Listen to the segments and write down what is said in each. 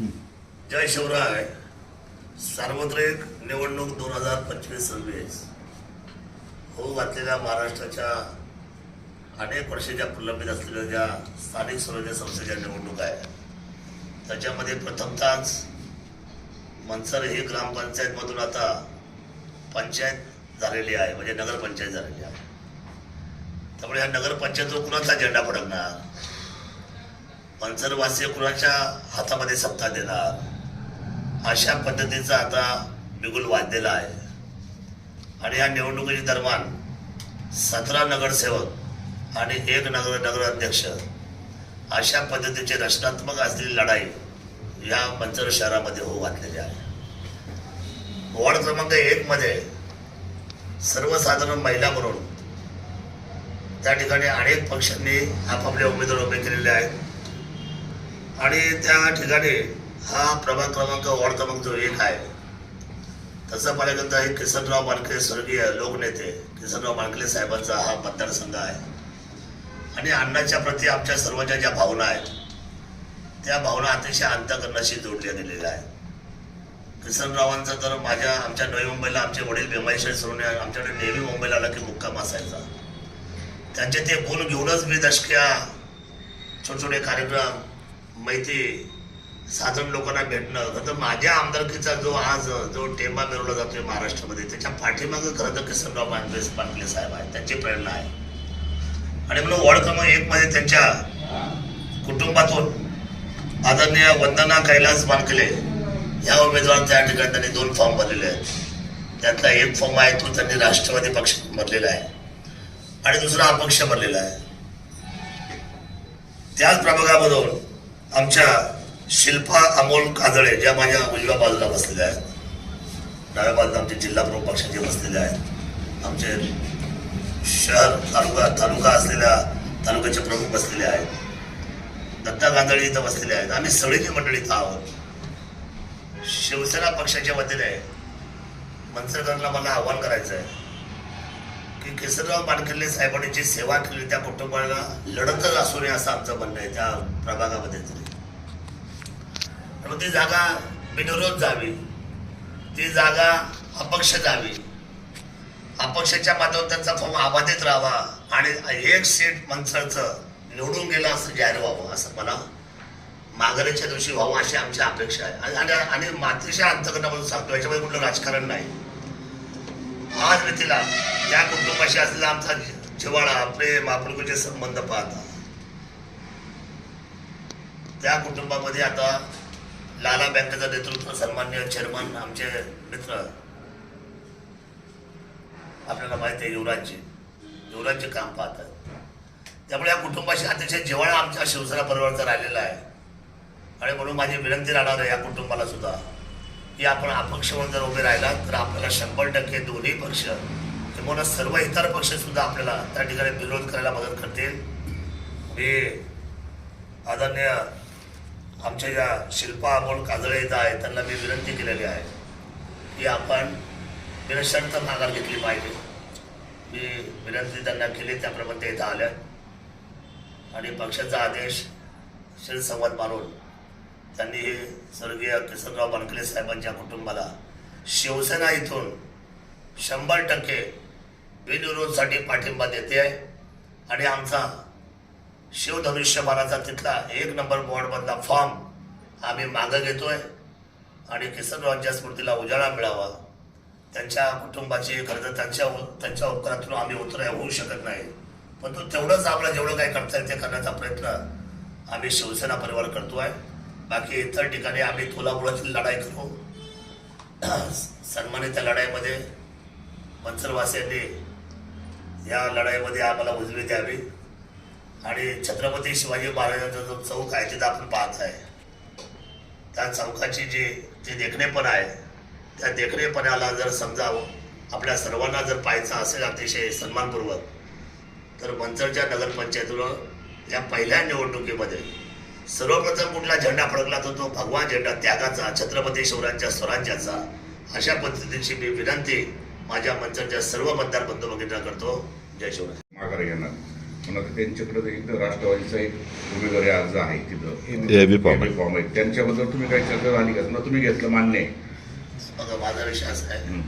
जय शिवराय. सार्वत्रिक निवडणूक दोन हजार पंचवीस सव्वीस. हो घातलेल्या महाराष्ट्राच्या अनेक वर्षाच्या प्रलंबित असलेल्या ज्या स्थानिक स्वराज्य संस्थेच्या निवडणूक आहेत त्याच्यामध्ये प्रथमतःच मनसर ही ग्रामपंचायतमधून आता पंचायत झालेली आहे म्हणजे नगरपंचायत झालेली आहे. त्यामुळे या नगरपंचायतवर कुणाचा झेंडा फडकणार? मनसरवासी कुणाच्या हातामध्ये सत्ता देणार? अशा पद्धतीचा आता बिगुल वाजलेला आहे. आणि या निवडणुकीच्या दरम्यान सतरा नगरसेवक आणि एक नगर नगराध्यक्ष अशा पद्धतीची रचनात्मक असलेली लढाई या मंचर शहरामध्ये होऊ घातलेली आहे. वॉर्ड क्रमांक एकमध्ये सर्वसाधारण महिला म्हणून त्या ठिकाणी अनेक पक्षांनी आपापले उमेदवार उभे केलेले आहेत. आणि त्या ठिकाणी हा प्रभाग क्रमांक वॉर्ड क्रमांक जो एक आहे तसं पाहिलं हे किसनराव मानखले स्वर्गीय लोकनेते किसनराव मानखले साहेबांचा हा मतदारसंघ आहे. आणि अण्णाच्या प्रती आमच्या सर्वांच्या ज्या भावना आहेत त्या भावना अतिशय अंतकरणाशी जोडल्या गेलेल्या आहेत. किसनरावांचा तर माझ्या आमच्या नवी मुंबईला आमचे वडील भीमाईश्वर सोडून आमच्याकडे नेहमी मुंबईला आला की मुक्काम असायचा. त्यांचे ते गुण घेऊनच मी दशक्या छोटे छोटे कार्यक्रम माहिती साधारण लोकांना भेटणं. खरं तर माझ्या आमदारकीचा जो आज जो टेंबा मिरवला जातोय महाराष्ट्रामध्ये त्याच्या पाठीमागं खरं तर किसनराव पांडवे पाटले साहेब आहेत. त्यांची प्रेरणा आहे. आणि म्हणून वॉर्ड क्रमांक एक मध्ये त्यांच्या कुटुंबातून आदरणीय वंदना कैलास बानकले या उमेदवार त्या ठिकाणी त्यांनी दोन फॉर्म भरलेले आहेत. त्यातला एक फॉर्म आहे तो त्यांनी राष्ट्रवादी पक्ष भरलेला आहे. आणि दुसरा अपक्ष भरलेला आहे. त्याच प्रभागामधून आमच्या शिल्पा अमोल काजळे ज्या माझ्या उजव्या बाजूला बसलेल्या आहेत. डाव्या बाजूला आमचे जिल्हा प्रमुख पक्षाचे बसलेले आहेत. आमचे शहर तालुका तालुका असलेल्या तालुक्याचे प्रमुख बसलेले आहेत. दत्ता गांधळी इथं बसलेले आहेत. आम्ही सगळीची मंडळी इथं आहोत. शिवसेना पक्षाच्या वतीने मंत्रिगणाला मला आव्हान करायचं आहे की केसरराव पाटकिल्ले साहेबांनी जी सेवा केली त्या कुटुंबाला लढतच असू नये असं आमचं म्हणणं आहे त्या प्रभागामध्ये तरी. ती जागा बिनविरोध जावी. ती जागा अपक्ष जावी. अपक्षाच्या माध्यमात त्यांचा फॉर्म अबाधित राहावा आणि एक सीट मनसळचं निवडून गेलं असं जाहीर व्हावं असं मला माघारीच्या दिवशी व्हावं अशी आमची अपेक्षा आहे. आणि- आणि आणि मातृशा अंतकरणामधून सांगतो याच्यामध्ये कुठलं राजकारण नाही. आज व्यक्तीला त्या कुटुंबाशी असलेला आमचा जिवाळा प्रेम आपुलकीचे संबंध पाहता त्या कुटुंबामध्ये आता लाला बँकेचं नेतृत्व सन्मान्य चेअरमन आमचे मित्र. आपल्याला माहिती आहे युवराजजी. युवराजचे काम पाहतात. त्यामुळे या कुटुंबाशी अतिशय जिव्हाळा आमच्या शिवसेना परिवाराचा राहिलेला आहे. आणि म्हणून माझी विनंती राहणार आहे या कुटुंबाला सुद्धा की आपण अपक्ष म्हणून जर उभे राहिला तर आपल्याला शंभर टक्के दोन्ही पक्ष किंवा सर्व इतर पक्ष सुद्धा आपल्याला त्या ठिकाणी विरोध करायला मदत करतील. मी आदरणीय आमच्या ज्या शिल्पा अमोल काजळे इथं त्यांना मी विनंती केलेली आहे की आपण निरशर्त माघार घेतली पाहिजे. मी विनंती त्यांना केली त्याप्रमाणे ते इथं आल्या. आणि पक्षाचा आदेश शिरसंवाद मानून त्यांनी हे स्वर्गीय किसनराव बनकले साहेबांच्या कुटुंबाला शिवसेना इथून शंभर टक्के बिनविरोधसाठी पाठिंबा देते आहे. आणि आमचा शिवधनुष्यबाणाचा तिथला एक नंबर वॉर्डमधला फॉर्म आम्ही मागं घेतोय. आणि किसनरावांच्या स्मृतीला उजाळा मिळावा. त्यांच्या कुटुंबाची खरं त्यांच्या त्यांच्या उपकारातून आम्ही उतराय होऊ शकत नाही. पण तो तेवढंच आपलं जेवढं काही करता येईल ते करण्याचा प्रयत्न आम्ही शिवसेना परिवार करतो आहे बाकी इतर ठिकाणी आम्ही कोल्हापुरातील लढाई करू. सन्मानित त्या लढाईमध्ये मनसरवासियांनी या लढाईमध्ये आम्हाला उजवी द्यावी. आणि छत्रपती शिवाजी महाराजांचा जो चौक आहे तिथं आपण पाहत आहे. त्या चौकाची जी जे देखणेपण आहे त्या देखणेपणाला जर समजा आपल्या सर्वांना जर पाहायचं असेल अतिशय सन्मानपूर्वक तर मंचरच्या नगरपंचायतीवर या पहिल्या निवडणुकीमध्ये सर्वप्रथम कुठला झेंडा फडकला तर तो भगवा झेंडा त्यागाचा छत्रपती शिवरायांच्या स्वराज्याचा अशा पद्धतीची मी विनंती माझ्या मंचरच्या सर्व मतदार बंधू करतो. जय शिवराय. माघार घेणार. त्यांच्याकडे एक राष्ट्रवादीचा एक उमेदवारी अर्ज आहे तिथं. फॉर्म आहे. त्यांच्याबद्दल तुम्ही काही चर्चा झाली का? समजा तुम्ही घेतलं मान्य? आहे बघा माझा विषय असा आहे.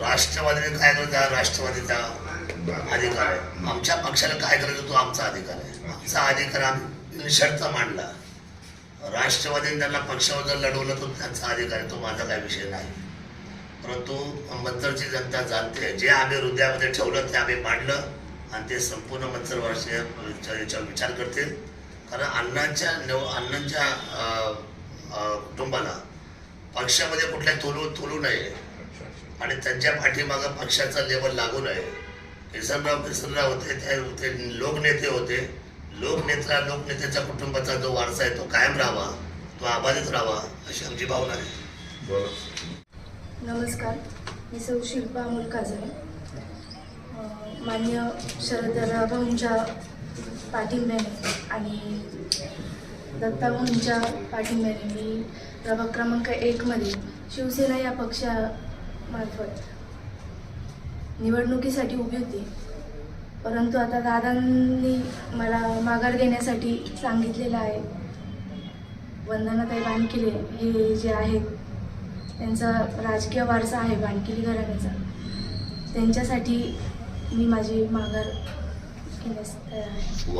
राष्ट्रवादीने काय करायचं हा राष्ट्रवादीचा. अधिकार आहे. आमच्या पक्षाला काय करायचं? तो आमचा अधिकार आहे. आमचा अधिकार आम्ही निशर्त मांडला. राष्ट्रवादीने त्यांना पक्षावर जर लढवलं तर त्यांचा अधिकार आहे. तो माझा काही विषय नाही. परंतु मंचरची जनता जाणते. जे आम्ही हृदयामध्ये ठेवलं ते आम्ही मांडलं. आणि ते संपूर्ण मंचरवासी याच्यावर विचार करतील. कारण अण्णांच्या नव अण्णांच्या कुटुंबाला पक्षामध्ये कुठल्या तोलू तोलू नये. आणि त्यांच्या पाठीमागं पक्षाचा लेवल लागू नये. किसनराव किसनराव होते ते लोकनेते होते. लोकनेता लोकनेत्याच्या कुटुंबाचा जो वारसा आहे तो कायम राहावा तो अबाधित राहावा अशी आमची भावना आहे. नमस्कार. मी सौ शिल्पा अमोल काजळे. अं, मान्य शरददादा भाऊंच्या पाठिंब्याने आणि दत्ता भाऊंच्या पाठिंब्याने मी प्रभाग क्रमांक एकमध्ये शिवसेना या पक्षामार्फत निवडणुकीसाठी उभी होती. परंतु आता दादांनी मला माघार घेण्यासाठी सांगितलेलं आहे. वंदनाताई बानकिले हे जे आहेत त्यांचा राजकीय वारसा आहे बानकिली घराण्याचा. त्यांच्यासाठी मी माझी माघार घेण्यास तयार आहे.